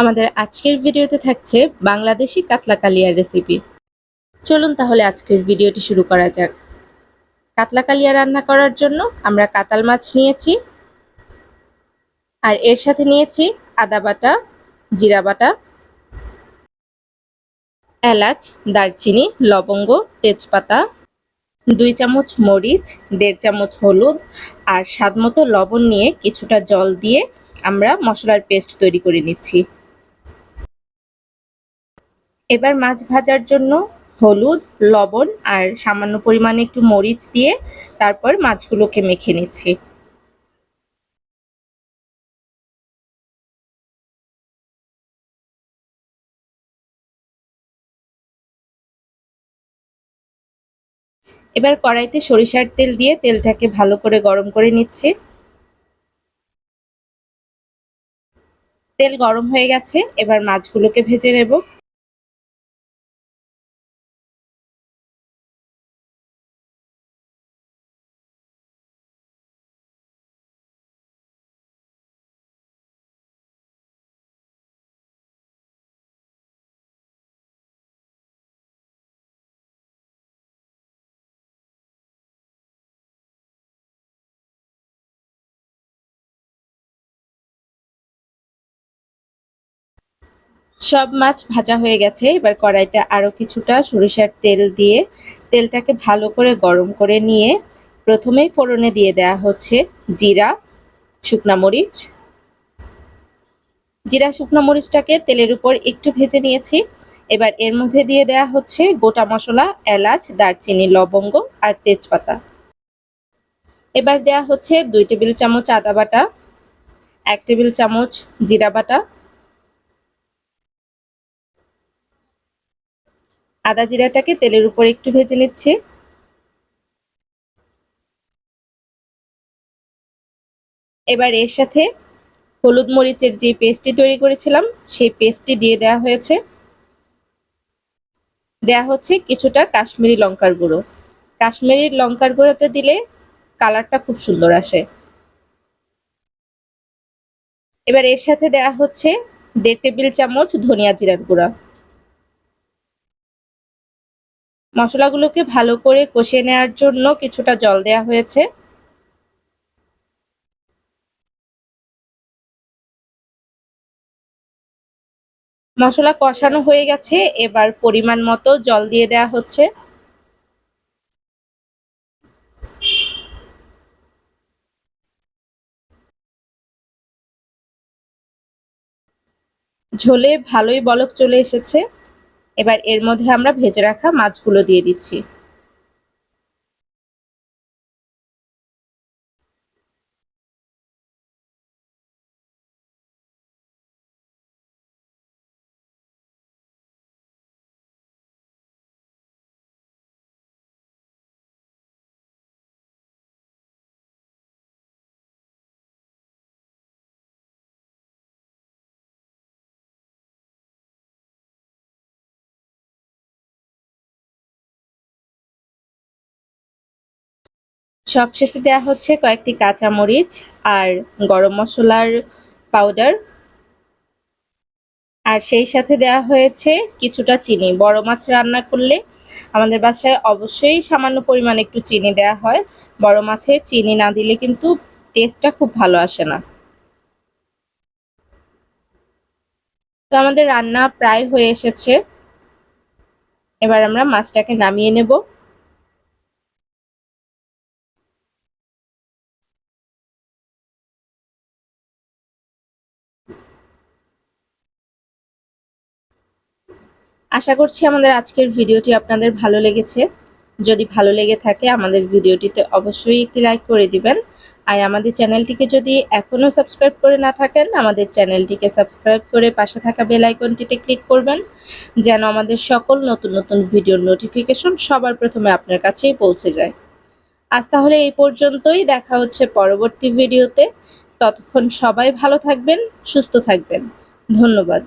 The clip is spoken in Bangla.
আমাদের আজকের ভিডিওতে থাকছে বাংলাদেশি কাতলা কালিয়ার রেসিপি চলুন তাহলে আজকের ভিডিওটি শুরু করা যাক। কাতলা কালিয়া রান্না করার জন্য আমরা কাতাল মাছ নিয়েছি, আর এর সাথে নিয়েছি আদা বাটা, জিরা বাটা, এলাচ, দারচিনি, লবঙ্গ, তেজপাতা, দুই চামচ মরিচ, দেড় চামচ হলুদ, আর স্বাদ মতো লবণ নিয়ে কিছুটা জল দিয়ে আমরা মশলার পেস্ট তৈরি করে নিচ্ছি। এবার মাছ ভাজার জন্য হলুদ, লবণ আর সামান্য পরিমাণে একটু মরিচ দিয়ে তারপর মাছগুলোকে মেখে নিচ্ছি। এবার কড়াইতে সরিষার তেল দিয়ে তেলটাকে ভালো করে গরম করে নিচ্ছি। তেল গরম হয়ে গেছে, এবার মাছগুলোকে ভেজে নেব। সব মাছ ভাজা হয়ে গেছে। এবার কড়াইতে আরও কিছুটা সরিষার তেল দিয়ে তেলটাকে ভালো করে গরম করে নিয়ে প্রথমেই ফোড়নে দিয়ে দেয়া হচ্ছে জিরা, শুকনা মরিচ। জিরা, শুকনো মরিচটাকে তেলের উপর একটু ভেজে নিয়েছি। এবার এর মধ্যে দিয়ে দেয়া হচ্ছে গোটা মশলা, এলাচ, দারচিনি, লবঙ্গ আর তেজপাতা। এবার দেয়া হচ্ছে দুই টেবিল চামচ আদা বাটা, এক টেবিল চামচ জিরা বাটা আদা জিরাটাকে তেলের উপর একটু ভেজে নিচ্ছি। এবার এর সাথে হলুদ মরিচের যে পেস্টটি তৈরি করেছিলাম, সেই পেস্টটি দিয়ে দেওয়া হয়েছে। দেয়া হচ্ছে কিছুটা কাশ্মীরি লঙ্কার গুঁড়ো। কাশ্মীরি লঙ্কার গুঁড়োটা দিলে কালারটা খুব সুন্দর আসে। এবার এর সাথে দেয়া হচ্ছে দেড় টেবিল চামচ ধনিয়া জিরার গুঁড়া। মশলাগুলোকে ভালো করে কষিয়ে নেওয়ার জন্য কিছুটা জল দেয়া হয়েছে। মশলা কষানো হয়ে গেছে, এবার পরিমাণ মতো জল দিয়ে দেয়া হচ্ছে। ঝোলে ভালোই বলক চলে এসেছে। এবার এর মধ্যে আমরা ভেজে রাখা মাছগুলো দিয়ে দিচ্ছি। সবশেষে দেওয়া হচ্ছে কয়েকটি কাঁচামরিচ আর গরম মশলার পাউডার। আর সেই সাথে দেওয়া হয়েছে কিছুটা চিনি। বড় মাছ রান্না করলে আমাদের বাসায় অবশ্যই সামান্য পরিমাণে একটু চিনি দেওয়া হয়। বড় মাছে চিনি না দিলে কিন্তু টেস্টটা খুব ভালো আসে না। তো আমাদের রান্না প্রায় হয়ে এসেছে। এবার আমরা মাছটাকে নামিয়ে নেব। আশা করছি আমাদের আজকের ভিডিওটি আপনাদের ভালো লেগেছে। যদি ভালো লেগে থাকে, আমাদের ভিডিওটিতে অবশ্যই একটি লাইক করে দিবেন। আর আমাদের চ্যানেলটিকে যদি এখনও সাবস্ক্রাইব করে না থাকেন, আমাদের চ্যানেলটিকে সাবস্ক্রাইব করে পাশে থাকা বেল আইকনটিতে ক্লিক করবেন, যেন আমাদের সকল নতুন নতুন ভিডিওর নোটিফিকেশন সবার প্রথমে আপনার কাছেই পৌঁছে যায়। আজ তাহলে এই পর্যন্তই, দেখা হচ্ছে পরবর্তী ভিডিওতে। ততক্ষণ সবাই ভালো থাকবেন, সুস্থ থাকবেন। ধন্যবাদ।